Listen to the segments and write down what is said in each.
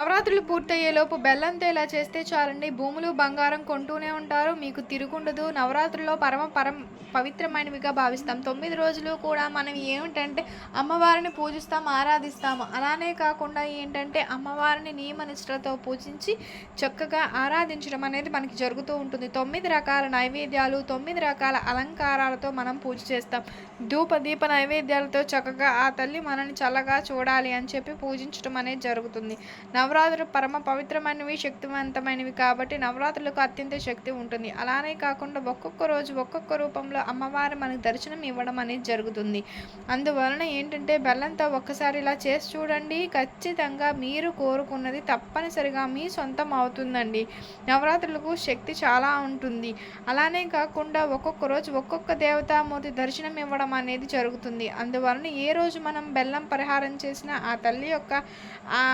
నవరాత్రులు పూర్తయ్యేలోపు బెల్లంతో ఇలా చేస్తే చాలండి. భూములు బంగారం కొంటూనే ఉంటారు. మీకు తిరుగుండదు. నవరాత్రుల్లో పరమ పరం పవిత్రమైనవిగా భావిస్తాం. తొమ్మిది రోజులు కూడా మనం ఏమిటంటే అమ్మవారిని పూజిస్తాం ఆరాధిస్తాము. అలానే కాకుండా ఏంటంటే అమ్మవారిని నియమ నిష్ఠలతో పూజించి చక్కగా ఆరాధించడం అనేది మనకి జరుగుతూ ఉంటుంది. తొమ్మిది రకాల నైవేద్యాలు తొమ్మిది రకాల అలంకారాలతో మనం పూజ చేస్తాం. ధూప దీప నైవేద్యాలతో చక్కగా ఆ తల్లి మనల్ని చల్లగా చూడాలి అని చెప్పి పూజించడం అనేది జరుగుతుంది. నవరాత్రులు పరమ పవిత్రమైనవి శక్తివంతమైనవి కాబట్టి నవరాత్రులకు అత్యంత శక్తి ఉంటుంది. అలానే కాకుండా ఒక్కొక్క రోజు ఒక్కొక్క రూపంలో అమ్మవారి మనకు దర్శనం ఇవ్వడం అనేది జరుగుతుంది. అందువలన ఏంటంటే బెల్లంతో ఒక్కసారి ఇలా చేసి చూడండి. ఖచ్చితంగా మీరు కోరుకున్నది తప్పనిసరిగా మీ సొంతం అవుతుందండి. నవరాత్రులకు శక్తి చాలా ఉంటుంది. అలానే కాకుండా ఒక్కొక్క రోజు ఒక్కొక్క దేవతామూర్తి దర్శనం ఇవ్వడం అనేది జరుగుతుంది. అందువలన ఏ రోజు మనం బెల్లం పరిహారం చేసినా ఆ తల్లి యొక్క ఆ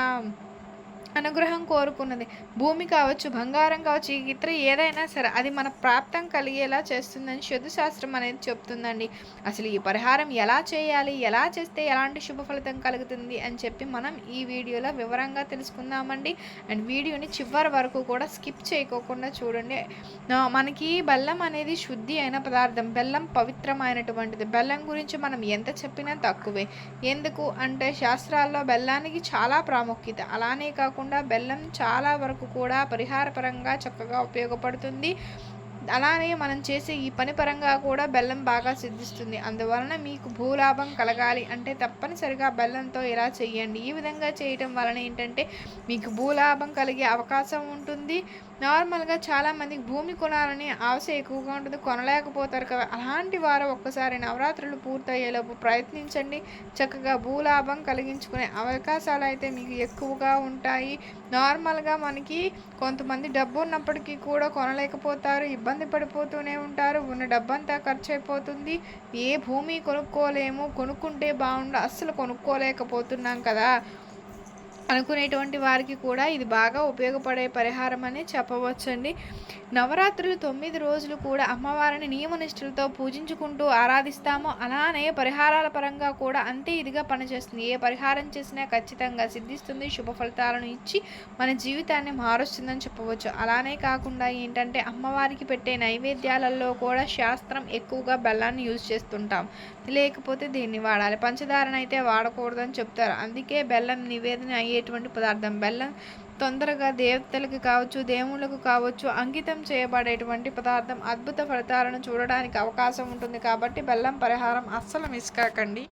అనుగ్రహం కోరుకున్నది. భూమి కావచ్చు బంగారం కావచ్చు ఈ ఇతర ఏదైనా సరే అది మన ప్రాప్తం కలిగేలా చేస్తుందని శుద్ధ శాస్త్రం అనేది చెప్తుందండి. అసలు ఈ పరిహారం ఎలా చేయాలి ఎలా చేస్తే ఎలాంటి శుభ ఫలితం కలుగుతుంది అని చెప్పి మనం ఈ వీడియోలో వివరంగా తెలుసుకుందామండి. అండ్ వీడియోని చివరి వరకు కూడా స్కిప్ చేయకోకుండా చూడండి. మనకి బెల్లం అనేది శుద్ధి అయిన పదార్థం బెల్లం పవిత్రమైనటువంటిది. బెల్లం గురించి మనం ఎంత చెప్పినా తక్కువే. ఎందుకు? అంటే శాస్త్రాల్లో బెల్లానికి చాలా ప్రాముఖ్యత. అలానే కాకుండా కాకుండా బెల్లం చాలా వరకు కూడా పరిహారపరంగా చక్కగా ఉపయోగపడుతుంది. అలానే మనం చేసే ఈ పని పరంగా కూడా బెల్లం బాగా సిద్ధిస్తుంది. అందువలన మీకు భూలాభం కలగాలి అంటే తప్పనిసరిగా బెల్లంతో ఇలా చేయండి ఈ విధంగా చేయటం వలన ఏంటంటే మీకు భూలాభం కలిగే అవకాశం ఉంటుంది. నార్మల్గా చాలామందికి భూమి కొనాలని ఆశ ఎక్కువగా ఉంటుంది. కొనలేకపోతారు కదా. అలాంటి వారు ఒక్కసారి నవరాత్రులు పూర్తయ్యేలోపు ప్రయత్నించండి. చక్కగా భూలాభం కలిగించుకునే అవకాశాలు అయితే మీకు ఎక్కువగా ఉంటాయి. నార్మల్గా మనకి కొంతమంది డబ్బు ఉన్నప్పటికీ కూడా కొనలేకపోతారు. ఇబ్బంది పడిపోతూనే ఉంటారు. ఉన్న డబ్బంతా ఖర్చు అయిపోతుంది ఏ భూమి కొనుక్కోలేము. కొనుక్కుంటే బాగుండు. అస్సలు కొనుక్కోలేకపోతున్నాం కదా. అనుకునేటువంటి వారికి కూడా ఇది బాగా ఉపయోగపడే పరిహారం అని చెప్పవచ్చండి. నవరాత్రులు తొమ్మిది రోజులు కూడా అమ్మవారిని నియమనిష్ఠులతో పూజించుకుంటూ ఆరాధిస్తామో. అలానే పరిహారాల పరంగా కూడా అంతే ఇదిగా పనిచేస్తుంది. ఏ పరిహారం చేసినా ఖచ్చితంగా సిద్ధిస్తుంది శుభ ఫలితాలను ఇచ్చి మన జీవితాన్ని మారుస్తుందని చెప్పవచ్చు. అలానే కాకుండా ఏంటంటే అమ్మవారికి పెట్టే నైవేద్యాలలో కూడా శాస్త్రం ఎక్కువగా బెల్లాన్ని యూజ్ చేస్తుంటాం. లేకపోతే దీన్ని వాడాలి. పంచదారనైతే వాడకూడదని చెప్తారు. అందుకే బెల్లం నివేదన అయ్యేటువంటి పదార్థం బెల్లం తొందరగా దేవతలకు కావచ్చు దేవుళ్ళకు కావచ్చు అంకితం చేయబడేటువంటి పదార్థం అద్భుత ఫలితాలను చూడడానికి అవకాశం ఉంటుంది. కాబట్టి బెల్లం పరిహారం అస్సలు మిస్ కాకండి.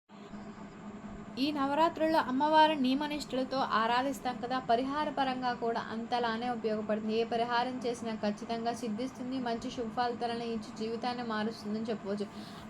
ఈ నవరాత్రుల్లో అమ్మవారి నియమనిష్ఠులతో ఆరాధిస్తాం కదా పరిహార పరంగా కూడా అంతలానే ఉపయోగపడుతుంది. ఏ పరిహారం చేసినా ఖచ్చితంగా సిద్ధిస్తుంది మంచి శుభఫలితాలను ఇచ్చి జీవితాన్ని మారుస్తుందని చెప్పవచ్చు.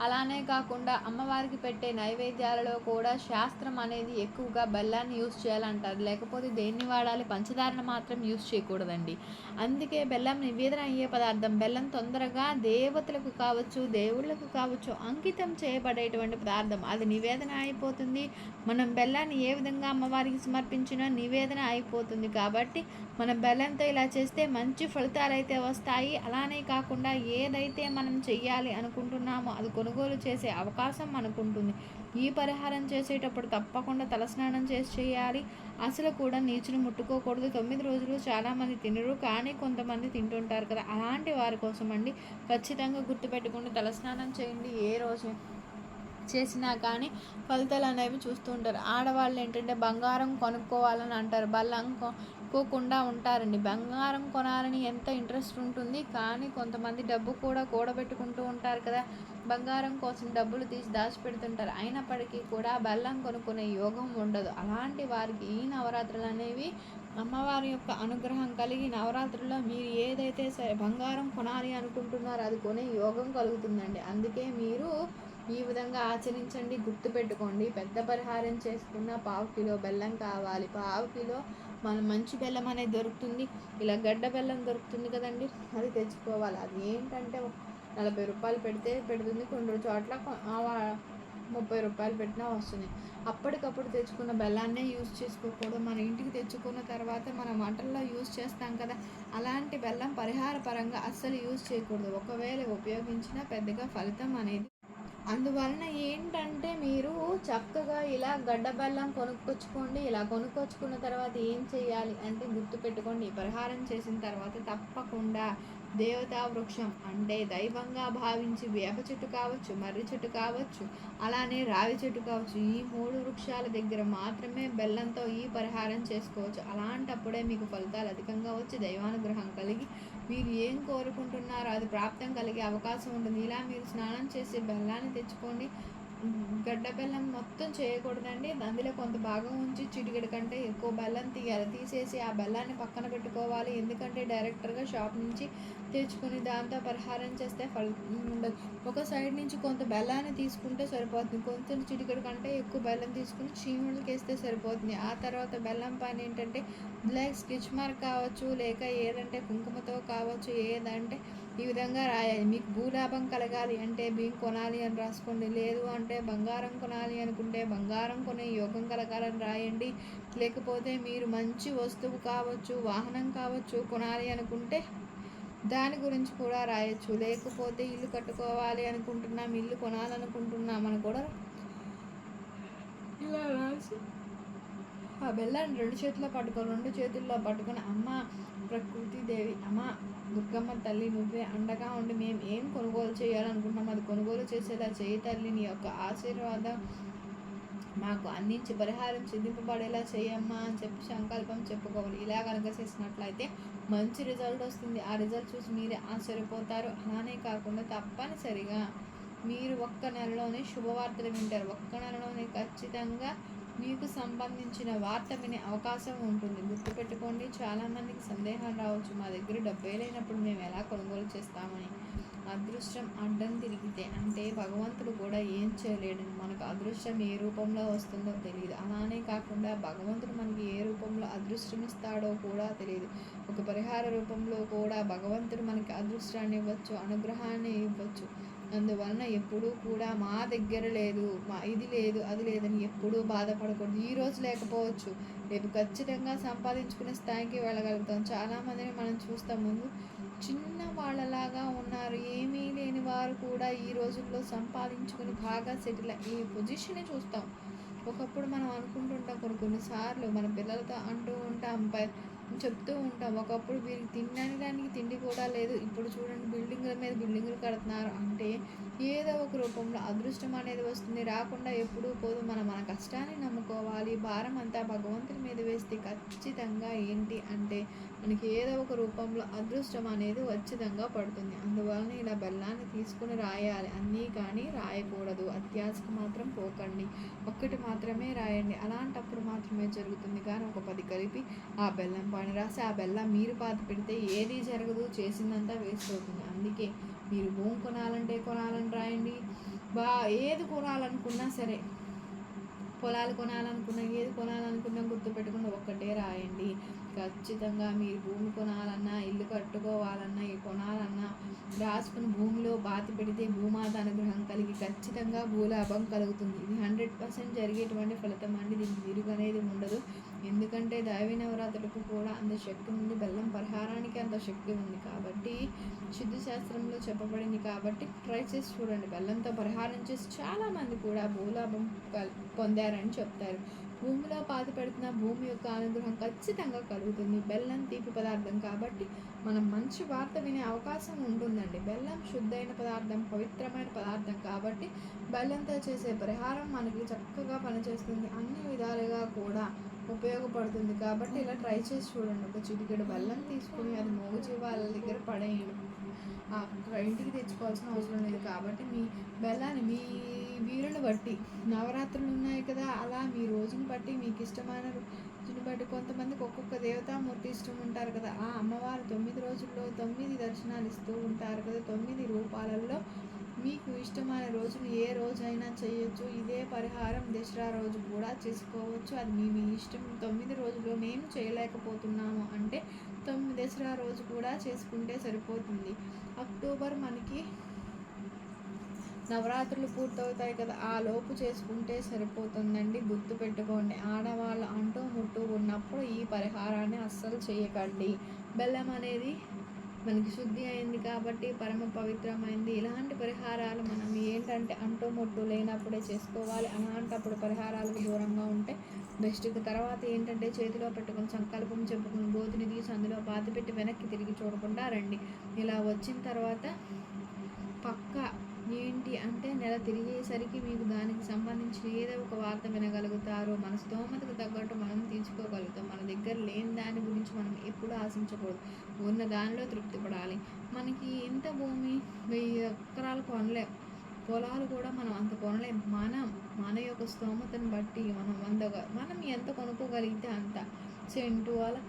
అలానే కాకుండా అమ్మవారికి పెట్టే నైవేద్యాలలో కూడా శాస్త్రం అనేది ఎక్కువగా బెల్లాన్ని యూస్ చేయాలంటారు. లేకపోతే దేన్ని వాడాలి? పంచదారను మాత్రం యూస్ చేయకూడదండి. అందుకే బెల్లం నివేదన అయ్యే పదార్థం బెల్లం తొందరగా దేవతలకు కావచ్చు దేవుళ్ళకు కావచ్చు అంకితం చేయబడేటువంటి పదార్థం. అది నివేదన అయిపోతుంది మనం బెల్లాన్ని ఏ విధంగా అమ్మవారికి సమర్పించినా నివేదన అయిపోతుంది కాబట్టి మనం బెల్లంతో ఇలా చేస్తే మంచి ఫలితాలు అయితే వస్తాయి. అలానే కాకుండా ఏదైతే మనం చెయ్యాలి అనుకుంటున్నామో అది కొనుగోలు చేసే అవకాశం మనకుంటుంది. ఈ పరిహారం చేసేటప్పుడు తప్పకుండా తలస్నానం చేసి చేయాలి. అసలు కూడా నీచుని ముట్టుకోకూడదు. తొమ్మిది రోజులు చాలామంది తినరు. కానీ కొంతమంది తింటుంటారు కదా. అలాంటి వారి కోసం అండి ఖచ్చితంగా గుర్తుపెట్టుకుని తలస్నానం చేయండి ఏ రోజు. చేసినా కానీ ఫలితాలు అనేవి చూస్తూ ఉంటారు. ఆడవాళ్ళు ఏంటంటే బంగారం కొనుక్కోవాలని అంటారు. బల్లం కొనుక్కోకుండా ఉంటారండి. బంగారం కొనాలని ఎంత ఇంట్రెస్ట్ ఉంటుంది. కానీ కొంతమంది డబ్బు కూడా కూడబెట్టుకుంటూ ఉంటారు కదా. బంగారం కోసం డబ్బులు తీసి దాచిపెడుతుంటారు. అయినప్పటికీ కూడా బెల్లం కొనుక్కునే యోగం ఉండదు. అలాంటి వారికి ఈ నవరాత్రులు అనేవి అమ్మవారి యొక్క అనుగ్రహం కలిగి నవరాత్రుల్లో మీరు ఏదైతే సరే బంగారం కొనాలి అనుకుంటున్నారో అది కొనే యోగం కలుగుతుందండి. అందుకే మీరు ఈ విధంగా ఆచరించండి గుర్తుపెట్టుకోండి. పెద్ద పరిహారం చేసుకున్న పావు కిలో బెల్లం కావాలి. పావు కిలో మన మంచి బెల్లం అనేది దొరుకుతుంది. ఇలా గడ్డ బెల్లం దొరుకుతుంది కదండి అది తెచ్చుకోవాలి. అది ఏంటంటే నలభై రూపాయలు పెడితే పెడుతుంది. కొన్ని చోట్ల ముప్పై రూపాయలు పెట్టినా వస్తుంది. అప్పటికప్పుడు తెచ్చుకున్న బెల్లాన్నే యూజ్ చేసుకోకూడదు. మన ఇంటికి తెచ్చుకున్న తర్వాత మన వంటల్లో యూజ్ చేస్తాం కదా అలాంటి బెల్లం పరిహార పరంగా అస్సలు యూజ్ చేయకూడదు. ఒకవేళ ఉపయోగించినా పెద్దగా ఫలితం అనేది అందువలన ఏంటంటే మీరు చక్కగా ఇలా గడ్డ బెల్లం కొనుక్కొచ్చుకోండి ఇలా కొనుక్కొచ్చుకున్న తర్వాత ఏం చేయాలి అంటే గుర్తుపెట్టుకోండి పెట్టుకోండి పరిహారం చేసిన తర్వాత తప్పకుండా దేవతా వృక్షం అంటే దైవంగా భావించి వేప చెట్టు కావచ్చు మర్రి చెట్టు కావచ్చు అలానే రావి చెట్టు కావచ్చు ఈ మూడు వృక్షాల దగ్గర మాత్రమే బెల్లంతో ఈ పరిహారం చేసుకోవచ్చు. అలాంటప్పుడే మీకు ఫలితాలు అధికంగా వచ్చి దైవానుగ్రహం కలిగి మీరు ఏం కోరుకుంటున్నారో అది ప్రాప్తం కలిగే అవకాశం ఉంటుంది. ఇలా మీరు స్నానం చేసి బెల్లాన్ని తెచ్చుకోండి. గడ్డ బెల్లం మొత్తం చేయకూడదండి. అందులో కొంత భాగం ఉంచి చిటికెడు కంటే ఎక్కువ బెల్లం తీయాలి. తీసేసి ఆ బెల్లాన్ని పక్కన పెట్టుకోవాలి. ఎందుకంటే డైరెక్టర్గా షాప్ నుంచి తెచ్చుకుని దాంతో పరిహారం చేస్తే ఫలితం ఉండదు. ఒక సైడ్ నుంచి కొంత బెల్లాన్ని తీసుకుంటే సరిపోతుంది. కొంచెం చిటికెడు కంటే ఎక్కువ బెల్లం తీసుకుని చీముళ్ళకి వేస్తే సరిపోతుంది. ఆ తర్వాత బెల్లం పైన ఏంటంటే బ్లాక్ స్కెచ్ మార్క్ కావచ్చు లేక ఏదంటే కుంకుమతో కావచ్చు ఏదంటే ఈ విధంగా రాయాలి. మీకు భూలాభం కలగాలి అంటే బియ్యం కొనాలి అని రాసుకోండి. లేదు అంటే బంగారం కొనాలి అనుకుంటే బంగారం కొనే యోగం కలగాలని రాయండి. లేకపోతే మీరు మంచి వస్తువు కావచ్చు వాహనం కావచ్చు కొనాలి అనుకుంటే దాని గురించి కూడా రాయొచ్చు. లేకపోతే ఇల్లు కట్టుకోవాలి అనుకుంటున్నాం ఇల్లు కొనాలనుకుంటున్నాం అని కూడా ఇలా రాసి ఆ బెల్లాన్ని రెండు చేతుల్లో పట్టుకొని రెండు చేతుల్లో పట్టుకొని అమ్మ ప్రకృతి దేవి అమ్మ దుర్గమ్మ తల్లి నువ్వే అండగా ఉండి మేము ఏం కొనుగోలు చేయాలనుకుంటున్నాం? అది కొనుగోలు చేసేలా చేయి తల్లి నీ యొక్క ఆశీర్వాదం మాకు అందించి పరిహారం చెల్లింపబడేలా చేయమ్మా అని చెప్పి సంకల్పం చెప్పుకోవాలి. ఇలా కనుక చేసినట్లయితే మంచి రిజల్ట్ వస్తుంది. ఆ రిజల్ట్ చూసి మీరే ఆశ్చర్యపోతారు. అలానే కాకుండా తప్పనిసరిగా మీరు ఒక్క నెలలోనే శుభవార్తలు వింటారు. ఒక్క నెలలోనే ఖచ్చితంగా మీకు సంబంధించిన వార్త వినే అవకాశం ఉంటుంది. గుర్తుపెట్టుకోండి చాలామందికి సందేహాలు రావచ్చు. మా దగ్గర డబ్బే లేనప్పుడు మేము ఎలా కొనుగోలు చేస్తామని. అదృష్టం అడ్డం తిరిగితే అంటే భగవంతుడు కూడా ఏం చేయలేడు. మనకు అదృష్టం ఏ రూపంలో వస్తుందో తెలియదు. అలానే కాకుండా భగవంతుడు మనకి ఏ రూపంలో అదృష్టం ఇస్తాడో కూడా తెలియదు. ఒక పరిహార రూపంలో కూడా భగవంతుడు మనకి అదృష్టాన్ని ఇవ్వచ్చు అనుగ్రహాన్ని ఇవ్వచ్చు. అందువలన ఎప్పుడూ కూడా మా దగ్గర లేదు మా ఇది లేదు అది లేదని ఎప్పుడూ బాధపడకూడదు. ఈ రోజు లేకపోవచ్చు. రేపు ఖచ్చితంగా సంపాదించుకునే స్థాయికి వెళ్ళగలుగుతాం. చాలామందిని మనం చూస్తాం. ముందు చిన్న వాళ్ళలాగా ఉన్నారు. ఏమీ లేని వారు కూడా ఈ రోజుల్లో సంపాదించుకుని బాగా సెటిల్ ఈ పొజిషన్ చూస్తాం. ఒకప్పుడు మనం అనుకుంటుంటాం కొన్ని కొన్నిసార్లు మన పిల్లలతో అంటూ ఉంటాం చెప్తూ ఉంటాం. ఒకప్పుడు వీరికి తినడానికి దానికి తిండి కూడా లేదు. ఇప్పుడు చూడండి బిల్డింగుల మీద బిల్డింగులు కడుతున్నారు. అంటే ఏదో ఒక రూపంలో అదృష్టం అనేది వస్తుంది. రాకుండా ఎప్పుడూ పోదు. మనం మన కష్టాన్ని నమ్ముకోవాలి. భారం అంతా భగవంతుని మీద వేస్తే ఖచ్చితంగా ఏంటి అంటే మనకి ఏదో ఒక రూపంలో అదృష్టం అనేది ఖచ్చితంగా పడుతుంది. అందువలన ఇలా బెల్లాన్ని తీసుకుని రాయాలి. అన్నీ కానీ రాయకూడదు. అత్యాశకు మాత్రం పోకండి. ఒక్కటి మాత్రమే రాయండి. అలాంటప్పుడు మాత్రమే జరుగుతుంది. కానీ ఒక పది కలిపి ఆ బెల్లం పైన రాసి ఆ బెల్లం మీరు పాత పెడితే ఏది జరగదు. చేసిందంతా వేస్ట్ అవుతుంది. అందుకే మీరు భూమి కొనాలంటే కొనాలని రాయండి. బా ఏది కొనాలనుకున్నా సరే పొలాలు కొనాలనుకున్నా ఏది కొనాలనుకున్నా గుర్తుపెట్టుకుని ఒక్కటే రాయండి. ఖచ్చితంగా మీరు భూమి కొనాలన్నా ఇల్లు కట్టుకోవాలన్నా కొనాలన్నా రాసుకుని భూమిలో బాతి పెడితే భూమాత అనుగ్రహం కలిగి ఖచ్చితంగా భూలాభం కలుగుతుంది. ఇది హండ్రెడ్ పర్సెంట్ జరిగేటువంటి ఫలితం అండి. దీనికి తిరుగు అనేది ఉండదు. ఎందుకంటే దైవ నవరాత్రులకు కూడా అంత శక్తి ఉంది. బెల్లం పరిహారానికి అంత శక్తి ఉంది కాబట్టి శుద్ధ శాస్త్రంలో చెప్పబడింది కాబట్టి ట్రై చేసి చూడండి. బెల్లంతో పరిహారం చేసి చాలామంది కూడా భూలాభం పొందారని చెప్తారు. భూమిలో పాతి పెడుతున్న భూమి యొక్క అనుగ్రహం ఖచ్చితంగా కలుగుతుంది. బెల్లం తీపి పదార్థం కాబట్టి మనం మంచి వార్త వినే అవకాశం ఉంటుందండి. బెల్లం శుద్ధైన పదార్థం పవిత్రమైన పదార్థం కాబట్టి బెల్లంతో చేసే పరిహారం మనకి చక్కగా పనిచేస్తుంది. అన్ని విధాలుగా కూడా ఉపయోగపడుతుంది. కాబట్టి ఇలా ట్రై చేసి చూడండి. ఒక చిటికెడు బెల్లం తీసుకుని అది మోగుచి వాళ్ళ దగ్గర పడేయండి. ఇంటికి తెచ్చుకోవాల్సిన అవసరం లేదు. కాబట్టి మీ బెల్లాన్ని మీ వీరుని బట్టి నవరాత్రులు ఉన్నాయి కదా అలా మీ రోజుని బట్టి మీకు ఇష్టమైన రోజుని బట్టి కొంతమందికి ఒక్కొక్క దేవతామూర్తి ఇష్టం ఉంటారు కదా. ఆ అమ్మవారు తొమ్మిది రోజుల్లో తొమ్మిది దర్శనాలు ఇస్తూ ఉంటారు కదా. తొమ్మిది రూపాలలో మీకు ఇష్టమైన రోజును ఏ రోజైనా చేయొచ్చు. ఇదే పరిహారం దసరా రోజు కూడా చేసుకోవచ్చు. అది మీ మీ ఇష్టం. తొమ్మిది రోజుల్లో మేము చేయలేకపోతున్నాము అంటే తొమ్మిది దసరా రోజు కూడా చేసుకుంటే సరిపోతుంది. అక్టోబర్ మనకి నవరాత్రులు పూర్తవుతాయి కదా ఆ లోపు చేసుకుంటే సరిపోతుందండి గుర్తు పెట్టుకోండి. ఆడవాళ్ళు అంటూ ముట్టు ఉన్నప్పుడు ఈ పరిహారాన్ని అస్సలు చేయకండి. బెల్లం అనేది మనకి శుద్ధి అయింది కాబట్టి పరమ పవిత్రమైంది. ఇలాంటి పరిహారాలు మనం ఏంటంటే అంటూ ముట్టు లేనప్పుడే చేసుకోవాలి. అలాంటప్పుడు పరిహారాలకు దూరంగా ఉంటే బెస్ట్. తర్వాత ఏంటంటే చేతిలో పెట్టుకుని సంకల్పం చెప్పుకుని గోతిని తీసి అందులో పాతి పెట్టి వెనక్కి తిరిగి చూడకుండా రండి. ఇలా వచ్చిన తర్వాత పక్క ఏంటి అంటే నెల తిరిగేసరికి మీకు దానికి సంబంధించిన ఏదో ఒక వార్త వినగలుగుతారో మన స్తోమతకు తగ్గట్టు మనం తీసుకోగలుగుతాం మన దగ్గర లేని దాని గురించి మనం ఎప్పుడు ఆశించకూడదు. ఉన్న దానిలో తృప్తి పడాలి. మనకి ఎంత భూమి? వెయ్యి ఎకరాలు కొనలేం. పొలాలు కూడా మనం అంత కొనలేం. మనం మన యొక్క స్తోమతను బట్టి మనం వంద మనం ఎంత కొనుక్కోగలిగితే అంత. సెంటు అలా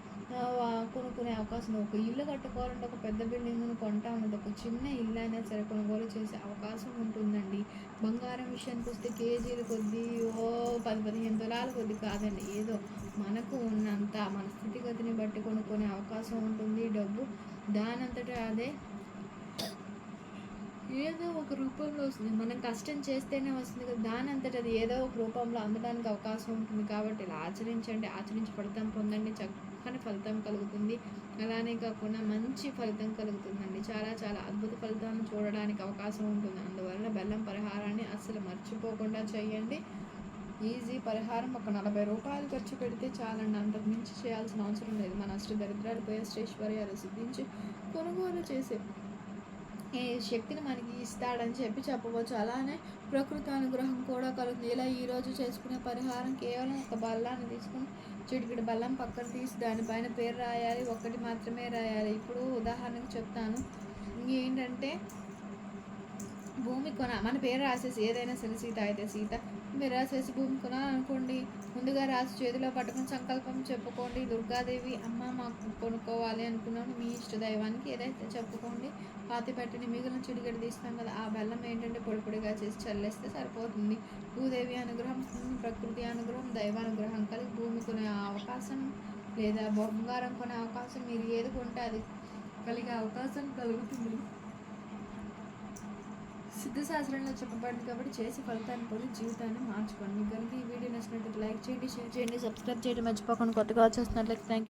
కొనుక్కునే అవకాశం ఒక ఇల్లు కట్టుకోవాలంటే ఒక పెద్ద బిల్డింగ్ను కొంటా ఉన్నది ఒక చిన్న ఇల్లు అయినా సరే కొనుగోలు చేసే అవకాశం ఉంటుందండి. బంగారం విషయానికి వస్తే కేజీలు కొద్దీ ఓ పది పదిహేను తులాల కొద్ది కాదండి. ఏదో మనకు ఉన్నంత మన స్థితిగతిని బట్టి కొనుక్కునే అవకాశం ఉంటుంది. డబ్బు దానంతటా అదే. ఏదో ఒక రూపంలో వస్తుంది. మనం కష్టం చేస్తేనే వస్తుంది కదా. దాని అంతటా అది ఏదో ఒక రూపంలో అందడానికి అవకాశం ఉంటుంది. కాబట్టి ఇలా ఆచరించండి. ఆచరించి ఫలితం పొందండి. చక్కని ఫలితం కలుగుతుంది. అలానే కాకుండా మంచి ఫలితం కలుగుతుందండి. చాలా చాలా అద్భుత ఫలితాన్ని చూడడానికి అవకాశం ఉంటుంది. అందువలన బెల్లం పరిహారాన్ని అస్సలు మర్చిపోకుండా చేయండి. ఈజీ పరిహారం ఒక నలభై రూపాయలు ఖర్చు పెడితే చాలండి. అంతకు మించి చేయాల్సిన అవసరం లేదు. మన అష్ట దరిద్రాలు పోయే సిద్ధించి కొనుగోలు చేసే శక్తిని మనకి ఇస్తాడని చెప్పి చెప్పవచ్చు. అలానే ప్రకృతి అనుగ్రహం కూడా కలుగుతుంది. ఇలా ఈరోజు చేసుకునే పరిహారం కేవలం ఒక బల్లాన్ని తీసుకుని చిటికిడి బల్లం పక్కన తీసి దానిపైన పేరు రాయాలి. ఒక్కటి మాత్రమే రాయాలి. ఇప్పుడు ఉదాహరణకు చెప్తాను. ఏంటంటే భూమి కొన మన పేరు రాసేసి ఏదైనా సరే సీత అయితే సీత మీరు రాసేసి భూమి అనుకోండి. ముందుగా రాసి చేతిలో పట్టుకుని సంకల్పం చెప్పుకోండి. దుర్గాదేవి అమ్మ మాకు కొనుక్కోవాలి అనుకున్నాను. మీ ఇష్ట దైవానికి ఏదైతే చెప్పుకోండి. పాతి పెట్టిన మిగిలిన చిడిగడి తీస్తాం కదా ఆ బెల్లం ఏంటంటే పొడి పొడిగా చేసి చల్లేస్తే సరిపోతుంది. భూదేవి అనుగ్రహం ప్రకృతి అనుగ్రహం దైవ అనుగ్రహం కలిగి భూమి కొనే అవకాశం లేదా బంగారం కొనే అవకాశం మీరు ఏది కొంటే అది కలిగే అవకాశం కలుగుతుంది. సిద్ధశాస్త్రంలో చెప్పబడింది కాబట్టి చేసి ఫలితాన్ని పొంది జీవితాన్ని మార్చుకోండి. మీకు కనుక ఈ వీడియో నచ్చినట్లయితే లైక్ చేయండి షేర్ చేయండి సబ్స్క్రైబ్ చేయడం. మర్చిపోకుండా కొత్తగా వచ్చేస్తున్నట్లయితే థ్యాంక్